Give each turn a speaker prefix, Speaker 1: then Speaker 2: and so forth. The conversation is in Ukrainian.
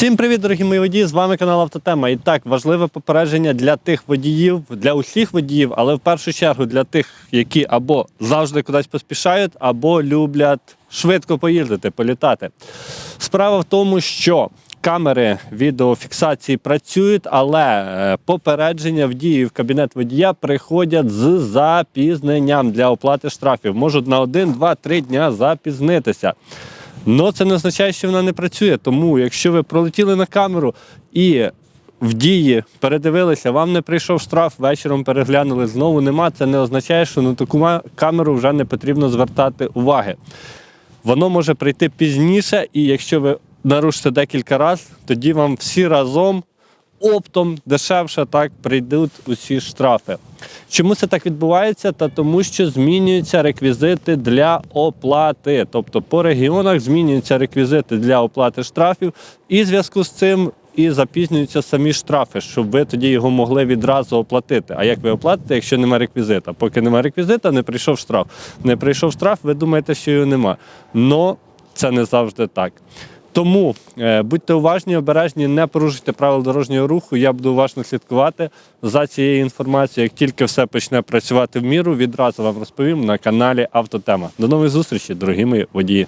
Speaker 1: Всім привіт, дорогі мої водії! З вами канал Автотема. І так, важливе попередження для тих водіїв, для усіх водіїв, але в першу чергу для тих, які або завжди кудись поспішають, або люблять швидко поїздити, політати. Справа в тому, що камери відеофіксації працюють, але е, попередження в дії в кабінет водія приходять з запізненням для оплати штрафів. Можуть на один, два, три дня запізнитися. Но це не означає, що вона не працює. Тому, якщо ви пролетіли на камеру і в дії передивилися, вам не прийшов штраф, вечором переглянули, знову нема. Це не означає, що на таку камеру вже не потрібно звертати уваги. Воно може прийти пізніше, і якщо ви нарушите декілька разів, тоді вам всі разом оптом дешевше так прийдуть усі штрафи. Чому це так відбувається? Та тому, що змінюються реквізити для оплати. Тобто по регіонах змінюються реквізити для оплати штрафів, і в зв'язку з цим і запізнюються самі штрафи, щоб ви тоді його могли відразу оплатити. А як ви оплатите, якщо немає реквізита? Поки немає реквізита, не прийшов штраф. Не прийшов штраф, ви думаєте, що його нема. Но це не завжди так. Тому е, будьте уважні, обережні, не порушуйте правил дорожнього руху. Я буду уважно слідкувати за цією інформацією. Як тільки все почне працювати в міру, відразу вам розповім на каналі Автотема. До нових зустрічей, дорогі мої водії.